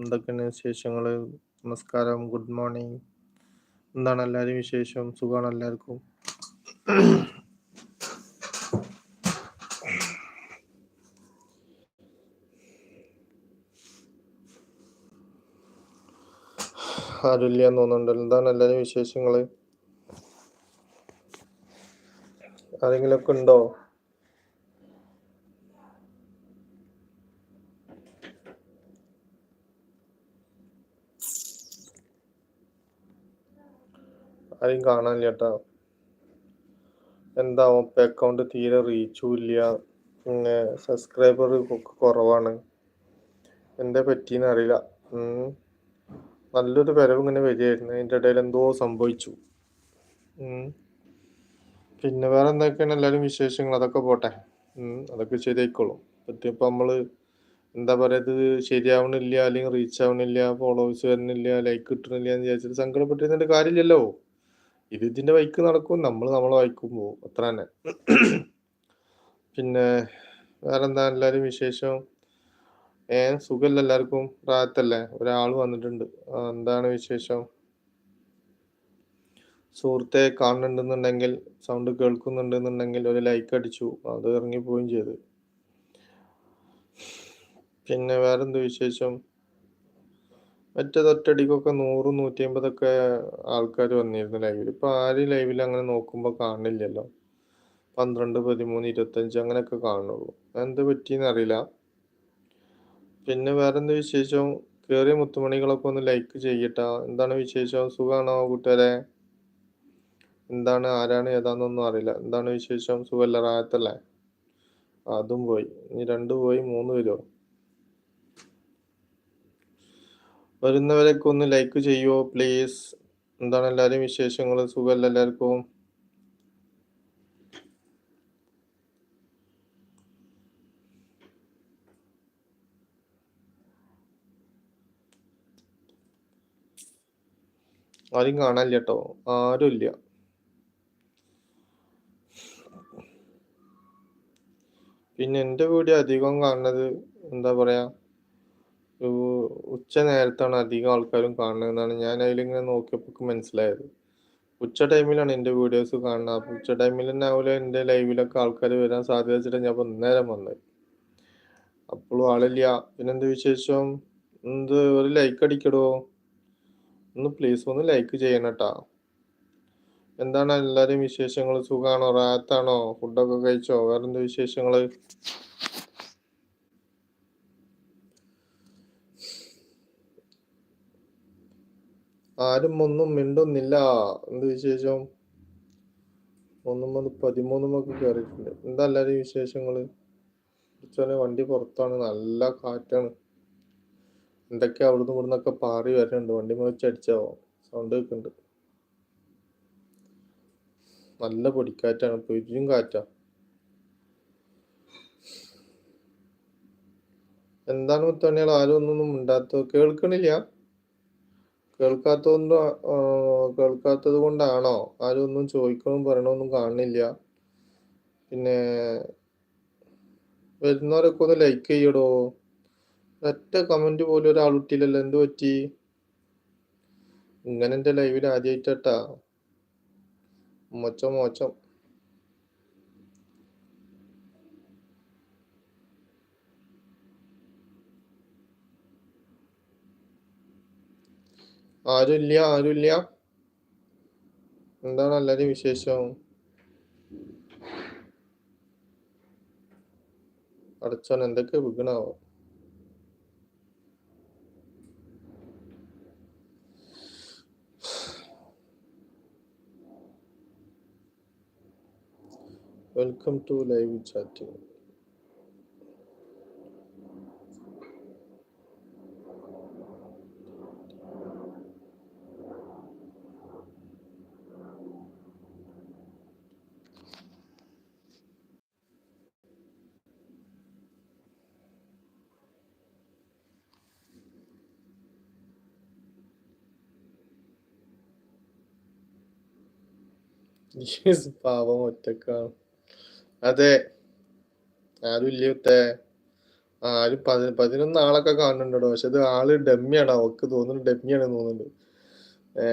എന്തൊക്കെയാണ് വിശേഷങ്ങൾ നമസ്കാരം ഗുഡ് മോർണിംഗ് എന്താണ് എല്ലാവരും വിശേഷം? സുഖമാണ് എല്ലാവർക്കും? ആരുമില്ല എന്ന് തോന്നുന്നുണ്ടല്ലോ. എന്താണ് എല്ലാവരും വിശേഷങ്ങൾ ആരെങ്കിലുമൊക്കെ ഉണ്ടോ? ആരെയും കാണാനില്ല കേട്ടോ എന്താ അക്കൗണ്ട് തീരെ റീച്ചും ഇല്ല. പിന്നെ സബ്സ്ക്രൈബർ കുറവാണ്. എന്താ പറ്റിയെന്ന് അറിയില്ല. നല്ലൊരു വരവ് ഇങ്ങനെ വരികയായിരുന്നു. അതിന്റെ ഇടയിൽ എന്തോ സംഭവിച്ചു. പിന്നെ വേറെ എന്തൊക്കെയാണ് എല്ലാവരും വിശേഷങ്ങൾ? അതൊക്കെ പോട്ടെ. അതൊക്കെ ശരിയായിക്കോളും. പറ്റിയപ്പോൾ നമ്മൾ എന്താ പറയുക ഇത് ശരിയാവണില്ല അല്ലെങ്കിൽ റീച്ച് ആവണില്ല ഫോളോവേഴ്സ് വരുന്നില്ല ലൈക്ക് കിട്ടണില്ല എന്ന് വിചാരിച്ചിട്ട് സങ്കടപ്പെട്ടിരുന്നിട്ട് കാര്യമില്ലല്ലോ. ഇത് ഇതിന്റെ വൈക്ക് നടക്കും നമ്മൾ നമ്മളെ വഴിക്കും പോവും. അത്ര തന്നെ. പിന്നെ വേറെന്താ? എല്ലാവരും വിശേഷം? ഏ സുഖല്ല എല്ലാവർക്കും പ്രായത്തല്ലേ ഒരാൾ വന്നിട്ടുണ്ട്. എന്താണ് വിശേഷം? സുഹൃത്തെ കാണുന്നുണ്ടെന്നുണ്ടെങ്കിൽ സൗണ്ട് കേൾക്കുന്നുണ്ടെന്നുണ്ടെങ്കിൽ ഒരു ലൈക്ക് അടിച്ചു. അത് ഇറങ്ങിപ്പോവുകയും ചെയ്തു. പിന്നെ വേറെന്ത് വിശേഷം? മറ്റേത് ഒറ്റയടിക്കൊക്കെ നൂറും നൂറ്റി അമ്പതൊക്കെ ആൾക്കാർ വന്നിരുന്നു ലൈവിൽ ഇപ്പൊ ആരും ലൈവിൽ അങ്ങനെ നോക്കുമ്പോൾ കാണില്ലല്ലോ. പന്ത്രണ്ട് പതിമൂന്ന് ഇരുപത്തഞ്ച് അങ്ങനെയൊക്കെ കാണുള്ളൂ എന്ത് പറ്റിയെന്ന് അറിയില്ല. പിന്നെ വേറെന്ത് വിശേഷം? കേറിയ മുത്തുമണികളൊക്കെ ഒന്ന് ലൈക്ക് ചെയ്യട്ട. എന്താണ് വിശേഷം? സുഖമാണോ കൂട്ടുകാരെ? എന്താണ്? ആരാണ്? ഒന്നും അറിയില്ല. എന്താണ് വിശേഷം? സുഖല്ല റായത്തല്ലേ അതും പോയി. ഇനി രണ്ട് പോയി മൂന്ന് വരുമോ വരുന്നവരൊക്കെ ഒന്ന് ലൈക്ക് ചെയ്യുമോ പ്ലീസ് എന്താണ് എല്ലാവരും വിശേഷങ്ങൾ? സുഖമല്ല എല്ലാവർക്കും? ആരും കാണാനില്ല കേട്ടോ. ആരും ഇല്ല പിന്നെ എന്റെ വീഡിയോ അധികം കാണുന്നത് എന്താ പറയാ? ഉച്ച നേരത്താണ് അധികം ആൾക്കാരും കാണുന്നതെന്നാണ് ഞാൻ അതിലിങ്ങനെ നോക്കിയപ്പോൾ മനസ്സിലായത്. ഉച്ച ടൈമിലാണ് എന്റെ വീഡിയോസ് കാണുന്നത്. അപ്പോൾ ഉച്ച ടൈമിൽ തന്നെ ആവില്ല എന്റെ ലൈവിലൊക്കെ ആൾക്കാർ വരാൻ സാധ്യത വെച്ചിട്ട് ഞാൻ നേരം വന്നത്. അപ്പോഴും ആളില്ല. പിന്നെന്ത് വിശേഷം? എന്ത് ഒരു ലൈക്ക് അടിക്കടോ? ഒന്ന് പ്ലീസ് ഒന്ന് ലൈക്ക് ചെയ്യണം കേട്ടോ എന്താണ് എല്ലാവരും വിശേഷങ്ങൾ സുഖാണോ? റാത്താണോ ഫുഡൊക്കെ കഴിച്ചോ? വേറെന്ത് വിശേഷങ്ങൾ? ആരും ഒന്നും മിണ്ടുന്നില്ല. എന്ത് വിശേഷം? ഒന്നും വന്ന് പതിമൂന്നുമൊക്കെ കയറിയിട്ടുണ്ട് എന്താ എല്ലാവരും വിശേഷങ്ങൾ? കുറച്ചോനെ വണ്ടി പുറത്താണ്. നല്ല കാറ്റാണ്. എന്തൊക്കെ അവിടുന്ന് ഇവിടുന്നൊക്കെ പാറി വരുന്നുണ്ട് വണ്ടി വെച്ച് അടിച്ചാവോ സൗണ്ട് കേൾക്കുന്നുണ്ട് നല്ല പൊടിക്കാറ്റാണ്. പൊരിയും കാറ്റാ. എന്താണ് മുത്തണികൾ ആരും ഒന്നും മിണ്ടാത്ത കേൾക്കണില്ല. കേൾക്കാത്തതുകൊണ്ട് കേൾക്കാത്തത് കൊണ്ടാണോ? ആരും ഒന്നും ചോദിക്കണവും പറയണമൊന്നും കാണുന്നില്ല. പിന്നെ വരുന്നവരൊക്കെ ഒന്ന് ലൈക്ക് ചെയ്യടോ. ഒറ്റ കമന്റ് പോലും ഒരാൾ ഇട്ടില്ലല്ലോ. എന്ത് പറ്റി? ഇങ്ങനെ എന്റെ ലൈവിൽ ആദ്യമായിട്ടാ മോച്ചം മോച്ചം. ആരുമില്ല ആരുമില്ല എന്താണ് എല്ലാരും വിശേഷം? അടച്ചോൻ എന്തൊക്കെ വിഗണാവോ വെൽക്കം ടു ലൈവ് ചാറ്റിംഗ് പാവം ഒറ്റക്കാണ് അതെ ആരും ഇല്ല ആരും പതി പതിനൊന്ന് ആളൊക്കെ കാണുന്നുണ്ടോ? പക്ഷെ അത് ആൾ ഡമ്മിയാണ് അവക്ക് തോന്നുന്നു ഡമ്മിയാണ് തോന്നുന്നുണ്ട്. ഏ?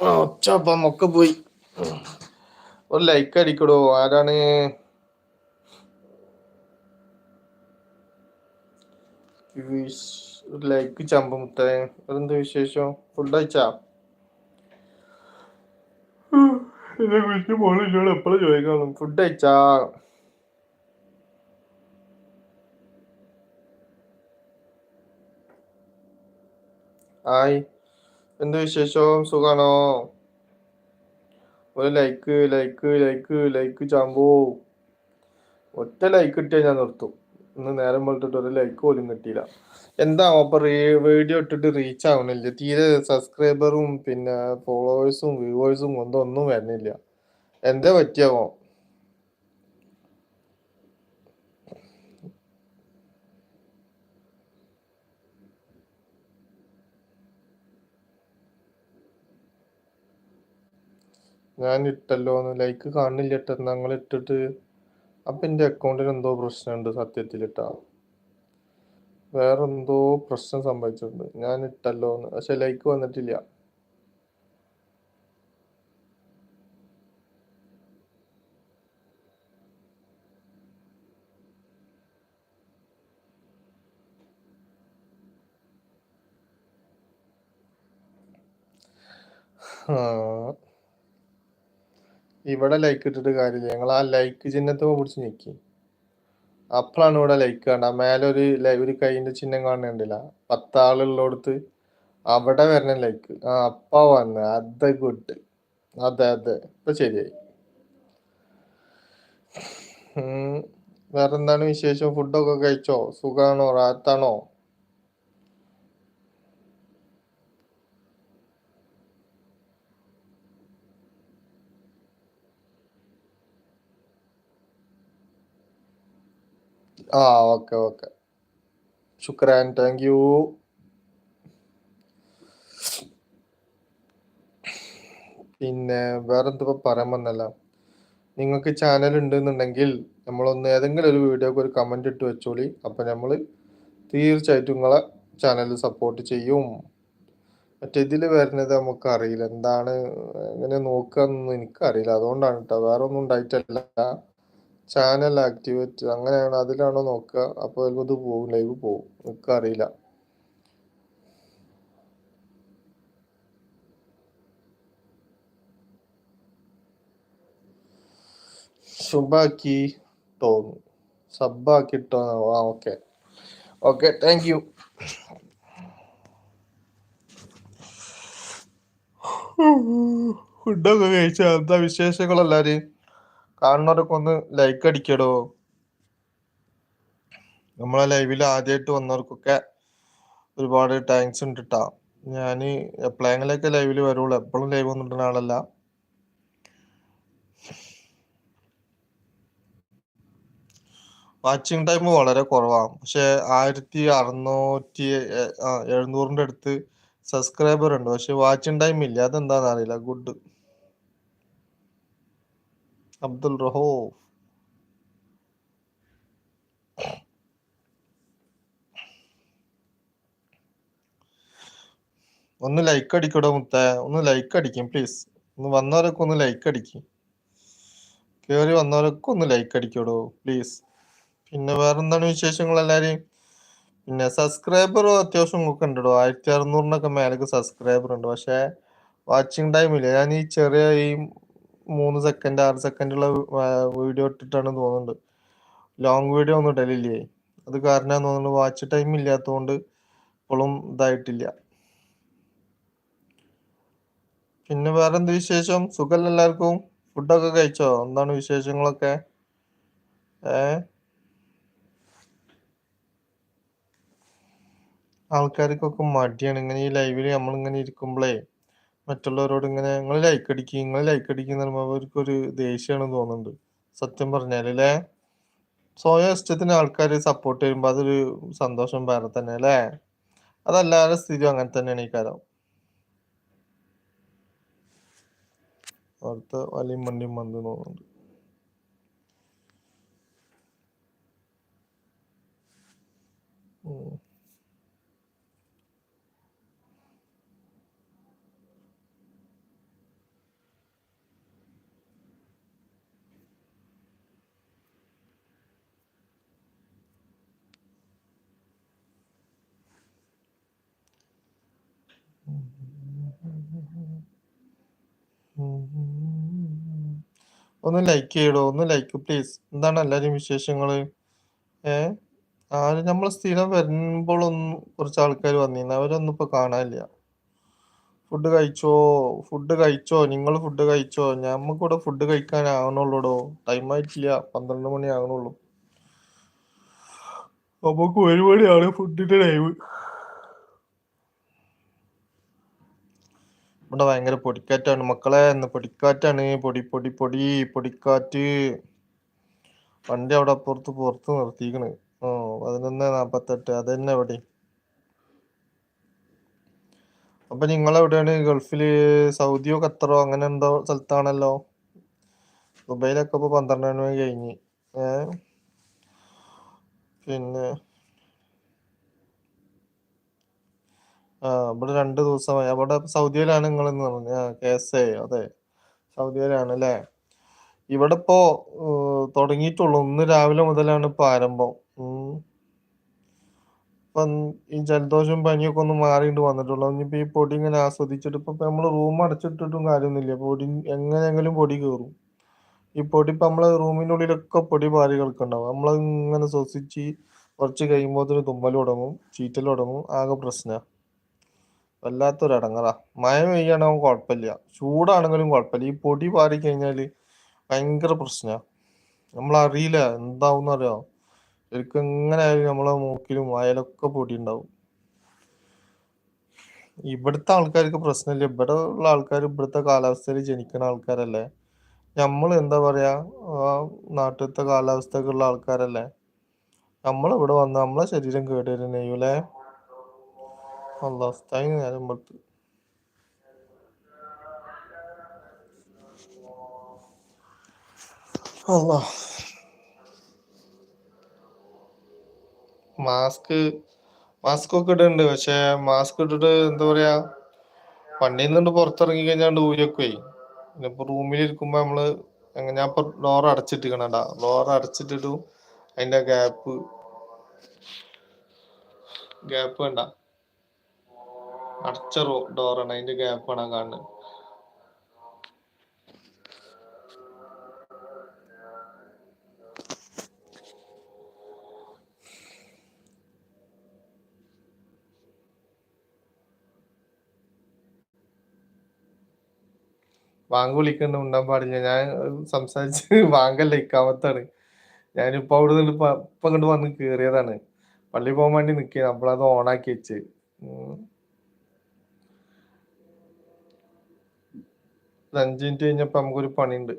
ഒച്ചപ്പം ഒക്കെ പോയി. ഒരു ലൈക്ക് അടിക്കടോ ആരാണ്? ഒരു ലൈക്ക് ചമ്പമുത്തേ അതെന്ത് വിശേഷം? ഫുഡ് അയച്ചാ എന്നെ വിളിച്ച് പോണില്ലോട് എപ്പോഴും ചോദിക്കണം ഫുഡ് അയച്ചാ ആയി എന്ത് വിശേഷം? സുഖാണോ? ഒരു ലൈക്ക് ലൈക്ക് ലൈക്ക് ലൈക്ക് ചാമ്പോ ഒറ്റ ലൈക്ക് കിട്ടിയാൽ ഞാൻ നിർത്തും. ഇന്ന് നേരം പോലത്തെ ഒരു ലൈക്ക് പോലും കിട്ടിയില്ല. എന്താ അപ്പൊ വീഡിയോ ഇട്ടിട്ട് റീച്ച് ആവണില്ല. തീരെ സബ്സ്ക്രൈബറും പിന്നെ ഫോളോവേഴ്സും വ്യൂവേഴ്സും ഒന്നും ഒന്നും വരുന്നില്ല. എന്താ പറ്റിയാവോ ഞാൻ ഇട്ടല്ലോ ലൈക്ക് കാണില്ല ഇട്ട ഞങ്ങൾ ഇട്ടിട്ട് അപ്പൊ എന്റെ അക്കൗണ്ടിന് എന്തോ പ്രശ്നമുണ്ട് സത്യത്തിലിട്ടാ. വേറെന്തോ പ്രശ്നം സംഭവിച്ചിട്ടുണ്ട്. ഞാൻ ഇട്ടല്ലോ എന്ന്. പക്ഷെ ലൈക്ക് വന്നിട്ടില്ല. ഇവിടെ ലൈക്ക് ഇട്ടിട്ട് കാര്യമില്ല. ഞങ്ങൾ ആ ലൈക്ക് ചിഹ്നത്തെ പിടിച്ച് നിൽക്കി അപ്പോഴാണ് ഇവിടെ ലൈക്ക് കാണുക മേലെ ഒരു ഒരു കൈന്റെ ചിഹ്നം കാണുന്നുണ്ടല്ല. പത്താളുള്ളടത്ത് അവിടെ വരണ ലൈക്ക് ആ അപ്പ വന്ന്. അത് ഗുഡ് അതെ അതെ. ഇപ്പൊ ശരിയായി. വേറെന്താണ് വിശേഷം? ഫുഡൊക്കെ കഴിച്ചോ? സുഖാണോ? റാത്താണോ ആ ഓക്കെ ഓക്കെ. ശുക്രാൻ താങ്ക് യു പിന്നെ വേറെന്തിപ്പോ പറയാൻ വന്നല്ല. നിങ്ങൾക്ക് ചാനൽ ഉണ്ടെന്നുണ്ടെങ്കിൽ നമ്മളൊന്ന് ഏതെങ്കിലും ഒരു വീഡിയോക്ക് ഒരു കമന്റ് ഇട്ട് വെച്ചോളി. അപ്പൊ നമ്മൾ തീർച്ചയായിട്ടും നിങ്ങളെ ചാനൽ സപ്പോർട്ട് ചെയ്യും. മറ്റേ ഇതിൽ വരുന്നത് നമുക്ക് അറിയില്ല. എന്താണ് എങ്ങനെ നോക്കുക എന്നൊന്നും എനിക്കറിയില്ല. അതുകൊണ്ടാണ് കേട്ടോ വേറെ ഒന്നും ഉണ്ടായിട്ടല്ല. ചാനൽ ആക്ടിവേറ്റ് അങ്ങനെയാണ് അതിലാണോ നോക്കുക. അപ്പോൾ ഇത് പോകും ലൈവ് പോകും എനിക്കറിയില്ല ശുഭാക്കി തോന്നു സബ്ബാക്കി ആ ഓക്കെ. ഓക്കെ താങ്ക് യു ഫുഡൊക്കെ കഴിച്ചാൽ എന്താ വിശേഷങ്ങൾ എല്ലാരും കാണുന്നവരൊക്കെ ഒന്ന് ലൈക്ക് അടിക്കടോ? നമ്മളെ ലൈവിൽ ആദ്യമായിട്ട് വന്നവർക്കൊക്കെ ഒരുപാട് താങ്ക്സ് ഉണ്ട് കേട്ടാ ഞാൻ എപ്പോഴെങ്കിലൊക്കെ ലൈവിൽ വരുള്ളൂ. എപ്പോഴും ലൈവ് വന്നിട്ടുള്ള ആളല്ല. വാച്ചിങ് ടൈം വളരെ കുറവാണ് പക്ഷെ ആയിരത്തി അറുന്നൂറ്റി എഴുന്നൂറിന്റെ അടുത്ത് സബ്സ്ക്രൈബർ ഉണ്ട്. പക്ഷെ വാച്ചിങ് ടൈം ഇല്ല. അതെന്താണെന്ന് അറിയില്ല. ഗുഡ് അബ്ദുൽ റഹോഫ് ഒന്ന് ലൈക്ക് അടിക്കടോ മുത്ത. ഒന്ന് ലൈക്ക് അടിക്കും പ്ലീസ് ഒന്ന് വന്നവരൊക്കെ ഒന്ന് ലൈക്ക് അടിക്കും. കേറി വന്നവരൊക്കെ ഒന്ന് ലൈക്ക് അടിക്കടോ പ്ലീസ് പിന്നെ വേറെന്താണ് വിശേഷങ്ങൾ എല്ലാവരെയും? പിന്നെ സബ്സ്ക്രൈബർ അത്യാവശ്യം ഒക്കെ ഉണ്ടോ ആയിരത്തി അറുന്നൂറിനൊക്കെ മേലേക്ക് സബ്സ്ക്രൈബർ ഉണ്ട്. പക്ഷേ വാച്ചിങ് ടൈം ഇല്ല. ഞാൻ ഈ ചെറിയ ഈ മൂന്ന് സെക്കൻഡ് ആറ് സെക്കൻഡുള്ള വീഡിയോ ഇട്ടിട്ടാണ് തോന്നുന്നുണ്ട്. ലോങ് വീഡിയോ ഒന്നും ഇടലില്ലേ? അത് കാരണം തോന്നുന്നു വാച്ച് ടൈം ഇല്ലാത്തതുകൊണ്ട് ഇപ്പോഴും ഇതായിട്ടില്ല. പിന്നെ വേറെ എന്ത് വിശേഷം? സുഖല്ല എല്ലാവർക്കും? ഫുഡൊക്കെ കഴിച്ചോ? എന്താണ് വിശേഷങ്ങളൊക്കെ? ഏ? ആൾക്കാർക്കൊക്കെ മടിയാണ്. ഇങ്ങനെ ഈ ലൈവിൽ നമ്മളിങ്ങനെ ഇരിക്കുമ്പോഴേ മറ്റുള്ളവരോട് ഇങ്ങനെ നിങ്ങൾ ലൈക്ക് അടിക്കുക നിങ്ങൾ ലൈക്ക് അടിക്കുന്ന പറയുമ്പോൾ അവർക്കൊരു ദേഷ്യമാണ് തോന്നുന്നുണ്ട്. സത്യം പറഞ്ഞാൽ അല്ലേ സ്വയം ഇഷ്ടത്തിന് ആൾക്കാർ സപ്പോർട്ട് ചെയ്യുമ്പോൾ അതൊരു സന്തോഷം വേറെ തന്നെ അല്ലേ അതല്ലാതെ സ്ഥിതി അങ്ങനെ തന്നെയാണ് ഈ കാലം. അവിടുത്തെ വലിയ മണ്ടിയും മന്തി തോന്നുന്നുണ്ട്. ഒന്ന് ലൈക്ക് ചെയ്യടോ ഒന്ന് ലൈക്ക് പ്ലീസ് എന്താണ് എല്ലാരും വിശേഷങ്ങൾ? ഏ? ആര് നമ്മൾ സ്ഥിരം വരുമ്പോഴൊന്നും കുറച്ച് ആൾക്കാർ വന്നിരുന്നു. അവരൊന്നും ഇപ്പൊ കാണാനില്ല. ഫുഡ് കഴിച്ചോ? ഫുഡ് കഴിച്ചോ? നിങ്ങൾ ഫുഡ് കഴിച്ചോ? ഞമ്മക്കൂടെ ഫുഡ് കഴിക്കാനാകണുള്ളൂടോ ടൈം ആയിട്ടില്ല. പന്ത്രണ്ട് മണി ആകണുള്ളൂ നമുക്ക് ഒരു മണിയാണ് ഫുഡിന്റെ ടൈം ഇവിടെ ഭയങ്കര പൊടിക്കാറ്റാണ്. മക്കളെ ഇന്ന് പൊടിക്കാറ്റാണ്. പൊടി പൊടി പൊടി പൊടിക്കാറ്റ്. വണ്ടി അവിടെ അപ്പുറത്ത് പുറത്ത് നിർത്തിക്കണ് ഓ പതിനൊന്ന് നാപ്പത്തെട്ട്. അത് തന്നെ എവിടെ അപ്പൊ നിങ്ങൾ എവിടെയാണ്? ഗൾഫിൽ സൗദിയോ ഖത്തറോ അങ്ങനെ എന്തോ സ്ഥലത്താണല്ലോ? ദുബൈയിലൊക്കെ ഇപ്പൊ പന്ത്രണ്ട് മണി കഴിഞ്ഞ്. ഏ? പിന്നെ ഇവിടെ രണ്ട് ദിവസമായി അവിടെ സൗദിയിലാണ് നിങ്ങൾ കെ എസ് എ അതെ. സൗദിയിലാണ് അല്ലേ ഇവിടെ ഇപ്പോ തുടങ്ങിയിട്ടുള്ളൂ. ഇന്ന് രാവിലെ മുതലാണ് ഇപ്പൊ ആരംഭം. ഇപ്പം ഈ ജലദോഷം പനിയൊക്കെ ഒന്ന് മാറിയിട്ട് വന്നിട്ടുള്ളൂ. ഇനിയിപ്പോ ഈ പൊടി ഇങ്ങനെ ആസ്വദിച്ചിട്ട് ഇപ്പൊ നമ്മൾ റൂം അടച്ചിട്ടിട്ടും കാര്യമൊന്നുമില്ല. പൊടി എങ്ങനെയെങ്കിലും പൊടി കയറും. ഈ പൊടി ഇപ്പൊ നമ്മളെ റൂമിനുള്ളിലൊക്കെ പൊടി പാറി കിടക്കുന്നുണ്ടാവും. നമ്മൾ ഇങ്ങനെ ശ്വസിച്ച് കുറച്ച് കഴിയുമ്പോൾ തുമ്മൽ തുടങ്ങും ചീറ്റൽ തുടങ്ങും ആകെ പ്രശ്ന വല്ലാത്തൊരു അടങ്ങറ മഴ പെയ്യണമെങ്കിൽ കുഴപ്പമില്ല. ചൂടാണെങ്കിലും കുഴപ്പമില്ല. ഈ പൊടി പാറി കഴിഞ്ഞാൽ ഭയങ്കര പ്രശ്ന. നമ്മളറിയില്ല എന്താവും അറിയാം ശരിക്കും എങ്ങനെ ആയാലും നമ്മളെ മൂക്കിലും വായലൊക്കെ പൊടി ഉണ്ടാവും ഇവിടുത്തെ ആൾക്കാർക്ക് പ്രശ്നമില്ല. ഇവിടെ ഉള്ള ആൾക്കാർ ഇവിടുത്തെ കാലാവസ്ഥയിൽ ജനിക്കുന്ന ആൾക്കാരല്ലേ. നമ്മൾ എന്താ പറയാ നാട്ടിലത്തെ കാലാവസ്ഥക്കുള്ള ആൾക്കാരല്ലേ. നമ്മൾ ഇവിടെ വന്ന് നമ്മളെ ശരീരം കേടുവരുന്ന അല്ല സ്ഥൈന് നേരം പത്ത് അല്ലാ മാസ്ക് മാസ്ക് ഒക്കെ ഇടുന്നുണ്ട് പക്ഷെ മാസ്ക് ഇട്ടിട്ട് എന്താ പറയാ വണ്ടിയിൽ നിന്നുണ്ട് പുറത്തിറങ്ങി കഴിഞ്ഞാണ്ട് ഊരൊക്കെ പിന്നെ ഇപ്പൊ റൂമിലിരിക്കുമ്പോ നമ്മൾ എങ്ങ- ഞാൻ ഇപ്പൊ ഡോർ അടച്ചിട്ടിരിക്കണടാ ഡോർ അടച്ചിട്ടിട്ടും അതിന്റെ ഗ്യാപ്പ് ഗ്യാപ്പ് വേണ്ട. അടച്ച ഡോറാണ് അതിന്റെ ഗ്യാപ്പാണ് കാണുന്നത്. വാങ്ക് വിളിക്കണ്ട ഉണ്ടാൻ പാടില്ല. ഞാൻ സംസാരിച്ച് വാങ്കല്ല. ഇക്കാമത്താണ്. ഞാനിപ്പോ അവിടെ നിന്ന് ഇപ്പൊ ഇങ്ങോട്ട് വന്ന് കേറിയതാണ്. പള്ളി പോകാൻ വേണ്ടി നിക്കുക നമ്മളത് ഓണാക്കി വെച്ച് ഉം. ഒരു അഞ്ച് മിനിറ്റ് കഴിഞ്ഞപ്പോ നമുക്കൊരു പണിയുണ്ട്.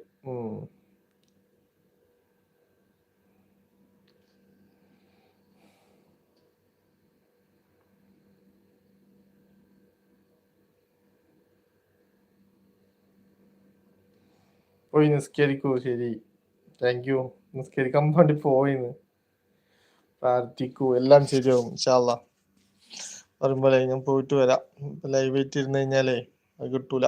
പോയി നിസ്കരിക്കൂ ശരി. താങ്ക് യു നിസ്കരിക്കാൻ വേണ്ടി പോയിന്ന്. പ്രാർത്ഥിക്കൂ എല്ലാം ശരിയാവും ഇൻഷാല്ല പറയുമ്പോലെ ഞാൻ പോയിട്ട് വരാം. ലൈവ് ആയിട്ട് ഇരുന്ന് കഴിഞ്ഞാലേ അത് കിട്ടൂല.